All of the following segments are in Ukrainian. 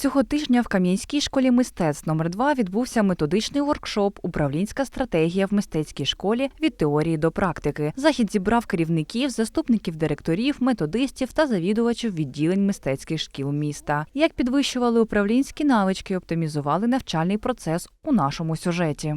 Цього тижня в Кам'янській школі мистецтв номер 2 відбувся методичний воркшоп Управлінська стратегія в мистецькій школі від теорії до практики. Захід зібрав керівників, заступників директорів, методистів та завідувачів відділень мистецьких шкіл міста. Як підвищували управлінські навички, оптимізували навчальний процес у нашому сюжеті.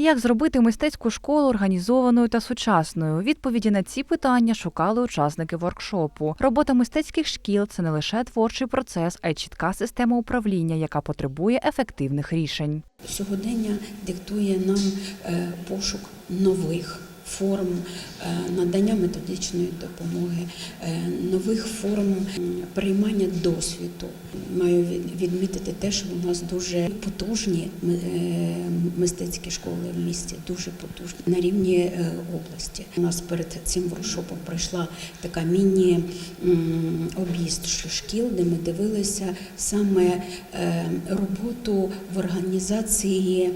Як зробити мистецьку школу організованою та сучасною? Відповіді на ці питання шукали учасники воркшопу. Робота мистецьких шкіл це не лише творчий процес, а й чітка система управління, яка потребує ефективних рішень. Сьогодення диктує нам е, пошук нових форм е, надання методичної допомоги, е, нових форм приймання досвіду. Маю відмітити те, що у нас дуже потужні е, мистецькі школи в місті, дуже потужні на рівні області. У нас перед цим воркшопом пройшла така міні-об'їзд шкіл, де ми дивилися саме роботу в організації.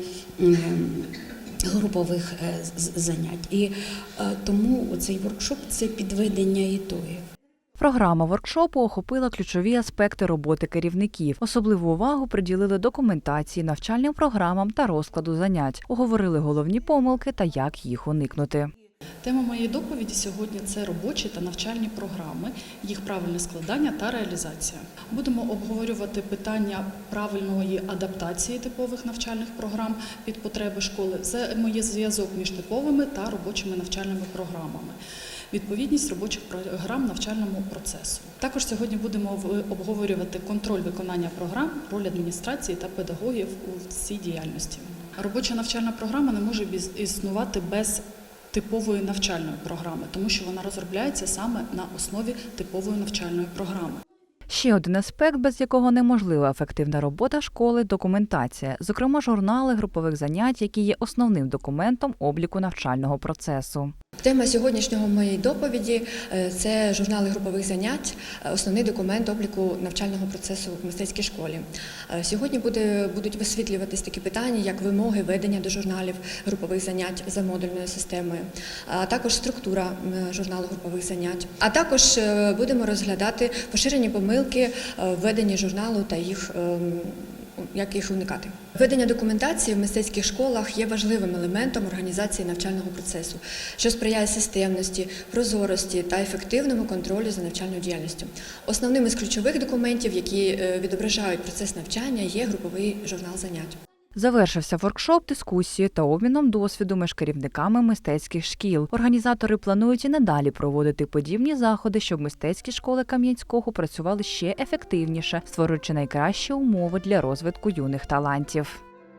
Групових е, занять. І е, тому цей воркшоп це підведення ітогів. Програма воркшопу охопила ключові аспекти роботи керівників. Особливу увагу приділили документації, навчальним програмам та розкладу занять. Оговорили головні помилки та як їх уникнути. Тема моєї доповіді сьогодні це робочі та навчальні програми, їх правильне складання та реалізація. Будемо обговорювати питання правильної адаптації типових навчальних програм під потреби школи, взаємозв'язок між типовими та робочими навчальними програмами. Відповідність робочих програм навчальному процесу. Також сьогодні будемо обговорювати контроль виконання програм, роль адміністрації та педагогів у цій діяльності. Робоча навчальна програма не може існувати без типової навчальної програми, тому що вона розробляється саме на основі типової навчальної програми. Ще один аспект, без якого неможлива ефективна робота школи документація, зокрема журнали групових занять, які є основним документом обліку навчального процесу. Тема сьогоднішнього моєї доповіді е, це журнали групових занять, е, основний документ обліку навчального процесу в мистецькій школі. Е, Сьогодні буде, будуть висвітлюватись такі питання, як вимоги ведення до журналів групових занять за модульною системою, а також структура журналу групових занять. А також будемо розглядати поширені помилки в веденні журналу та їх. Як їх уникати? Ведення документації в мистецьких школах є важливим елементом організації навчального процесу, що сприяє системності, прозорості та ефективному контролю за навчальною діяльністю. Основним із ключових документів, які е, відображають процес навчання, є груповий журнал занять. Завершився воркшоп дискусією та обміном досвіду між керівниками мистецьких шкіл. Організатори планують і надалі проводити подібні заходи, щоб мистецькі школи Кам'янського працювали ще ефективніше, створюючи найкращі умови для розвитку юних талантів.